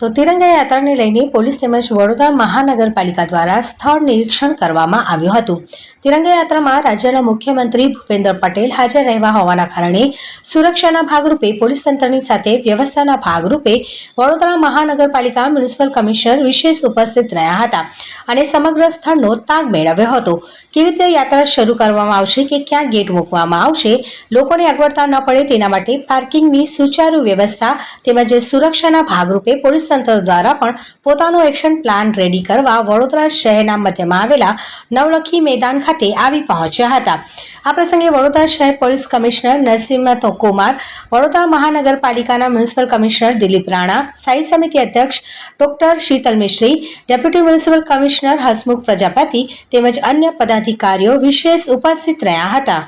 તો તિરંગા યાત્રાને લઈને પોલીસ તેમજ વડોદરા મહાનગરપાલિકા દ્વારા સ્થળ નિરીક્ષણ કરવામાં આવ્યું હતું. તિરંગા યાત્રામાં રાજ્યના મુખ્યમંત્રી ભૂપેન્દ્ર પટેલ હાજર રહેવા હોવાના કારણે સુરક્ષાના ભાગરૂપે પોલીસ તંત્રની સાથે વ્યવસ્થાના ભાગરૂપે વડોદરા મહાનગરપાલિકા મ્યુનિસિપલ કમિશનર વિશેષ ઉપસ્થિત રહ્યા હતા અને સમગ્ર સ્થળનો તાગ મેળવ્યો હતો. કેવી રીતે યાત્રા શરૂ કરવામાં આવશે કે ક્યાં ગેટ મૂકવામાં આવશે, લોકોને અગવડતા ન પડે તેના માટે પાર્કિંગની સુચારુ વ્યવસ્થા તેમજ સુરક્ષાના ભાગરૂપે પોલીસ તંત્ર દ્વારા પણ પોતાનો એક્શન પ્લાન રેડી કરવા વડોદરા શહેરના મધ્યમાં આવેલા નવલખી મેદાન ખાતે આવી પહોંચ્યા હતા. આ પ્રસંગે વડોદરા શહેર પોલીસ કમિશનર નરસિંહ કુમાર વડોદરા મહાનગરપાલિકાના મ્યુનિસિપલ કમિશનર દિલીપ રાણા, સ્થાયી સમિતિ અધ્યક્ષ doctor Sheetal Mishri, deputy municipal commissioner Hasmukh Prajapati તેમજ અન્ય પદાધિકારીઓ વિશેષ ઉપસ્થિત રહ્યા હતા.